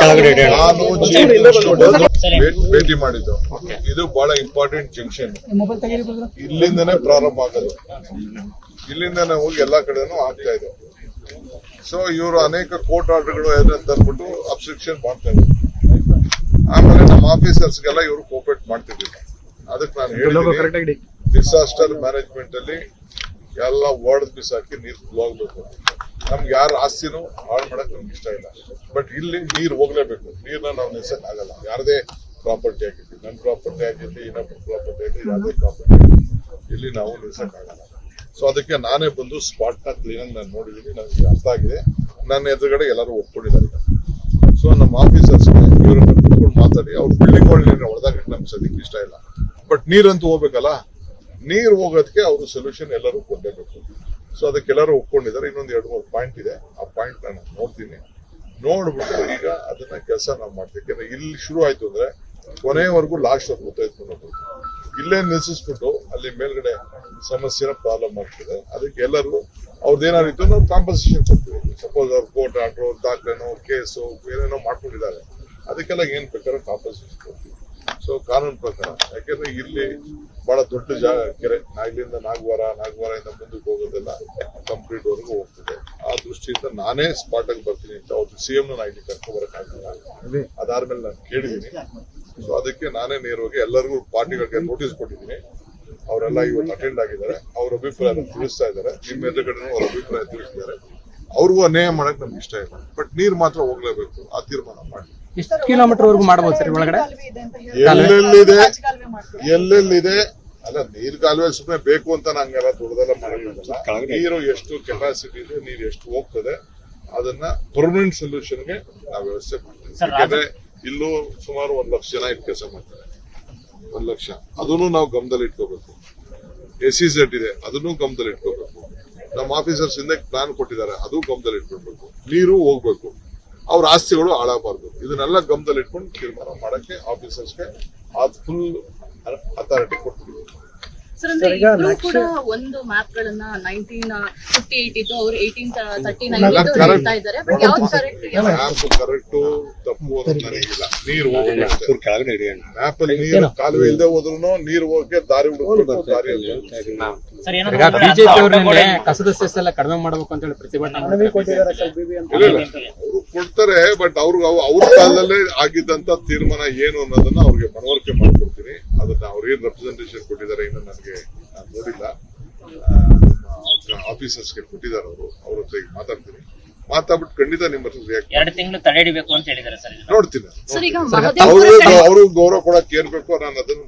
ನಾನು ಭೇಟಿ- ಮಾಡಿದ್ದು. ಇದು ಬಹಳ ಇಂಪಾರ್ಟೆಂಟ್ ಜಂಕ್ಷನ್ ಇಲ್ಲಿಂದನೇ ಪ್ರಾರಂಭ ಆಗೋದು. ಇಲ್ಲಿಂದನೇ ಹೋಗಿ ಎಲ್ಲಾ ಕಡೆನೂ ಆಗ್ತಾ ಇದೆ. ಸೊ ಇವರು ಅನೇಕ ಕೋರ್ಟ್ ಆರ್ಡರ್ಗಳು ತಂದ್ಬಿಟ್ಟು ಅಂದ್ಬಿಟ್ಟು ಅಬ್ಸ್ಟ್ರಕ್ಷನ್ ಮಾಡ್ತಾ ಇದ್ರು ಆಮೇಲೆ ನಮ್ಮ ಆಫೀಸರ್ಸ್ಗೆಲ್ಲ ಇವರು ಕೋಪರೇಟ್ ಮಾಡ್ತಿರ್ಲಿಲ್ಲ ಅದಕ್ಕೆ ನಾನು ಹೇಳಿದ್ದೀನಿ ಡಿಸಾಸ್ಟರ್ ಮ್ಯಾನೇಜ್ಮೆಂಟ್ ಅಲ್ಲಿ ಎಲ್ಲ ವರ್ಡ್ ಬಿಸಾಕಿ ನೀರು ಫ್ಲೋ ಆಗ್ಬೇಕು ನಮ್ಗೆ ಯಾರ ಆಸ್ತಿನೂ ಹಾಳು ಮಾಡಕ್ ನಮ್ಗೆ ಇಷ್ಟ ಇಲ್ಲ. ಬಟ್ ಇಲ್ಲಿ ನೀರು ಹೋಗ್ಲೇಬೇಕು. ನೀರ್ನ ನಾವು ನಿಲ್ಸಕ್ ಆಗಲ್ಲ. ಯಾರದೇ ಪ್ರಾಪರ್ಟಿ ಆಗಿರ್ಲಿ ನನ್ನ ಪ್ರಾಪರ್ಟಿ ಆಗಿರ್ಲಿ ಇನ್ನೊಬ್ಬರ ಪ್ರಾಪರ್ಟಿ ಆಗಿರ್ಲಿ ಯಾವುದೇ ಪ್ರಾಪರ್ಟಿ ಇಲ್ಲಿ ನಾವು ನಿಲ್ಸಕ್ ಆಗಲ್ಲ. ಸೊ ಅದಕ್ಕೆ ನಾನೇ ಬಂದು ಸ್ಪಾಟ್ನ ಕ್ಲೀನ್ ಆಗಿ ನಾನು ನೋಡಿದೀನಿ, ನನಗೆ ಅರ್ಥ ಆಗಿದೆ. ನನ್ನ ಎದುರುಗಡೆ ಎಲ್ಲರೂ ಒಪ್ಕೊಂಡಿದ್ದಾರೆ. ಸೊ ನಮ್ಮ ಆಫೀಸರ್ಸ್ ಇವರನ್ನ ಕೂತ್ಕೊಂಡು ಮಾತಾಡಿ, ಅವ್ರ ಬಿಲ್ಡಿಂಗ್ ಒಳಗೆ ಹೊಡೆದಾಗ ನಮ್ಗೆ ಸದ್ಯಕ್ಕೆ ಇಷ್ಟ ಇಲ್ಲ. ಬಟ್ ನೀರಂತೂ ಹೋಗ್ಬೇಕಲ್ಲ? ನೀರು ಹೋಗೋದಕ್ಕೆ ಅವರು ಸೊಲ್ಯೂಷನ್ ಎಲ್ಲರೂ ಕೊಡಲೇಬೇಕು. ಸೊ ಅದಕ್ಕೆಲ್ಲರೂ ಒಪ್ಕೊಂಡಿದ್ದಾರೆ. ಇನ್ನೊಂದು ಎರಡು ಮೂರು ಪಾಯಿಂಟ್ ಇದೆ. ಆ ಪಾಯಿಂಟ್ ನಾನು ನೋಡ್ತೀನಿ. ನೋಡ್ಬಿಟ್ಟು ಈಗ ಅದನ್ನ ಕೆಲಸ ನಾವು ಮಾಡ್ತೀವಿ. ಯಾಕಂದ್ರೆ ಇಲ್ಲಿ ಶುರು ಆಯ್ತು ಅಂದ್ರೆ ಕೊನೆವರೆಗೂ ಲಾಸ್ಟ್ ಅವ್ರು ಗೊತ್ತಾಯ್ತು ಇಲ್ಲೇ ನಿಲ್ಲಿಸ್ಬಿಟ್ಟು ಅಲ್ಲಿ ಮೇಲ್ಗಡೆ ಸಮಸ್ಯೆನ ಪ್ರಾಬ್ಲಮ್ ಆಗ್ತದೆ. ಅದಕ್ಕೆ ಎಲ್ಲರೂ ಅವ್ರದ್ದೇನಾದ್ರು ಇತ್ತು ನಾವು ಕಾಂಪನ್ಸೇಷನ್ ಕೊಡ್ತೀವಿ. ಸಪೋಸ್ ಅವ್ರು ಕೋರ್ಟ್ ಆರ್ಡ್ರು ದಾಖಲೆನೋ ಕೇಸು ಏನೇನೋ ಮಾಡ್ಕೊಂಡಿದ್ದಾರೆ. ಅದಕ್ಕೆಲ್ಲ ಏನ್ ಬೇಕಾದ್ರೆ ಕಾಂಪನ್ಸೇಷನ್ ಕೊಡ್ತೀವಿ. ಸೊ ಕಾನೂನು ಪ್ರಕಾರ. ಯಾಕೆಂದ್ರೆ ಇಲ್ಲಿ ಬಹಳ ದೊಡ್ಡ ಜಾಗ ಕೆರೆ. ನಾಗಲಿಂದ ಇಲ್ಲಿಂದ ನಾಗವಾರ ನಾಗವಾರದಿಂದ ಮುಂದಕ್ಕೆ ಹೋಗೋದೆಲ್ಲ ಕಂಪ್ಲೀಟ್ ವರೆಗೂ ಹೋಗ್ತದೆ. ಆ ದೃಷ್ಟಿಯಿಂದ ನಾನೇ ಸ್ಪಾಟ್ ಆಗಿ ಬರ್ತೀನಿ ಅಂತ ಅವ್ರು ಸಿಎಂ ನಾ ಇಲ್ಲಿ ಕರ್ಕೊ ಬರಕ್ಕಾಗಲ್ಲ ಅದಾದ್ಮೇಲೆ ನಾನು ಕೇಳಿದೀನಿ ಸೊ ಅದಕ್ಕೆ ನಾನೇ ನೇರವಾಗಿ ಎಲ್ಲರಿಗೂ ಪಾರ್ಟಿಗಳಿಗೆ ನೋಟಿಸ್ ಕೊಟ್ಟಿದ್ದೀನಿ. ಅವರೆಲ್ಲ ಇವತ್ತು ಅಟೆಂಡ್ ಆಗಿದ್ದಾರೆ. ಅವ್ರ ಅಭಿಪ್ರಾಯ ತಿಳಿಸ್ತಾ ಇದ್ದಾರೆ. ನಿಮ್ಮ ಎದುರುಗಡೆ ಅವ್ರ ಅಭಿಪ್ರಾಯ ತಿಳಿಸಿದ್ದಾರೆ ಅವ್ರಿಗೂ ಅನ್ಯಾಯ ಮಾಡಕ್ ನಮ್ಗೆ ಇಷ್ಟ ಇಲ್ಲ. ಬಟ್ ನೀರ್ ಮಾತ್ರ ಹೋಗ್ಲೇಬೇಕು. ಆ ತೀರ್ಮಾನ ಮಾಡಿ. ಎಷ್ಟು ಕಿಲೋಮೀಟರ್ ವರೆಗೂ ಮಾಡ್ಬೋದು ಸರ್ ಒಳಗಡೆ? ಎಲ್ಲೆಲ್ಲಿದೆ? ಎಲ್ಲೆಲ್ಲಿದೆ? ಅಲ್ಲ ನೀರ್ ಕಾಲುವೆ ಸುಮ್ಮನೆ ಬೇಕು ಅಂತ ನಂಗೆಲ್ಲ ದೊಡ್ಡದೆಲ್ಲ ಮಾಡಕ್ಕಾಗಲ್ಲ ನೀರು ಎಷ್ಟು ಕೆಪಾಸಿಟಿ ಇದೆ ನೀರು ಎಷ್ಟು ಹೋಗ್ತದೆ ಅದನ್ನ ಪರ್ಮನೆಂಟ್ ಸೊಲ್ಯೂಷನ್ಗೆ ನಾವು ವ್ಯವಸ್ಥೆ ಮಾಡ್ತೀವಿ. ಯಾಕಂದ್ರೆ ಇಲ್ಲೂ ಸುಮಾರು ಒಂದ್ ಲಕ್ಷ ಜನ ಇಲ್ಲಿ ಕೆಲಸ ಮಾಡ್ತಾರೆ ಒಂದ್ ಲಕ್ಷ. ಅದನ್ನು ನಾವು ಗಮನದಲ್ಲಿ ಇಟ್ಕೋಬೇಕು. ಎಸಿ ಸಿ ಸೆಟ್ ಇದೆ ಅದನ್ನು ಗಮನದಲ್ಲಿ ಇಟ್ಕೋಬೇಕು. ನಮ್ಮ ಆಫೀಸರ್ಸ್ ಹಿಂದೆ ಪ್ಲಾನ್ ಕೊಟ್ಟಿದ್ದಾರೆ ಅದು ಗಮನದಲ್ಲಿ ಇಟ್ಕೊಳ್ಬೇಕು ನೀರು ಹೋಗ್ಬೇಕು. ಅವ್ರ ಆಸ್ತಿಗಳು ಹಾಳಾಗಬಾರ್ದು. ಇದನ್ನೆಲ್ಲ ಗಮನದಲ್ಲಿ ಇಟ್ಕೊಂಡು ತೀರ್ಮಾನ ಮಾಡಕ್ಕೆ ಆಫೀಸರ್ಸ್ಗೆ ಅದು ಫುಲ್ ಅಥಾರಿಟಿ ಕೊಡ್ತೀವಿ ಸರ್ ಅಂದ್ರೆ ಇಬ್ರು ಕೂಡ ಒಂದು ಮ್ಯಾಪ್ ಗಳನ್ನ ನೈನ್ಟೀನ್ ಫಿಫ್ಟಿ ಏಟ್ ಇತ್ತು ಅವ್ರು ಏಯ್ಟೀನ್ ತರ್ಟಿ ನೈನ್ ಇದ್ದಾರೆ. ಬಟ್ ಯಾವ್ದು ಕರೆಕ್ಟ್ ಕರೆಕ್ಟು ನನಗಿಲ್ಲ ನೀರು ನೀರು ಕಾಲುವೆ ಇಲ್ಲದೆ ಹೋದ್ರು ನೀರು ಹೋಗಕ್ಕೆ ದಾರಿ ಬಿಜೆಪಿ ಕಸದ ಸೆಸ್ ಎಲ್ಲ ಕಡಿಮೆ ಮಾಡಬೇಕು ಅಂತ ಹೇಳಿ ಪ್ರತಿಭಟನೆ ಅವ್ರು ಕೊಡ್ತಾರೆ ಬಟ್ ಅವ್ರಿಗೆ ಅವ್- ಅವ್ರ ಕಾಲದಲ್ಲೇ ಆಗಿದ್ದಂತ ತೀರ್ಮಾನ ಏನು ಅನ್ನೋದನ್ನ ಅವ್ರಿಗೆ ಮನವರಿಕೆ ಮಾಡ್ಕೊಡ್ತೀನಿ. ಅದನ್ನ ಅವ್ರೇನ್ ಏನ್ ರೆಪ್ರೆಸೆಂಟೇಷನ್ ಕೊಟ್ಟಿದ್ದಾರೆ ಇನ್ನು ನನಗೆ ನಾನು ನೋಡಿಲ್ಲ. ಆಫೀಸರ್ಸ್ಗೆ ಕೊಟ್ಟಿದ್ದಾರೆ ಅವರು. ಅವ್ರ ಹತ್ರ ಈಗ ಮಾತಾಡ್ತೀನಿ. ಮಾತಾಡ್ಬಿಟ್ಟು ಖಂಡಿತ ನಿಮ್ಮ ಎರಡು ತಿಂಗಳು ತಡೆ ಹಿಡಿಬೇಕು ಅಂತ ಹೇಳಿದ್ದಾರೆ ಸರ್. ನೋಡ್ತೀನಿ ಸರ್ ಈಗ ಅವರು ಅವರು ಗೌರವ ಕೊಡಕ್ ಏನ್ ಬೇಕೋ ನಾನು ಅದನ್ನ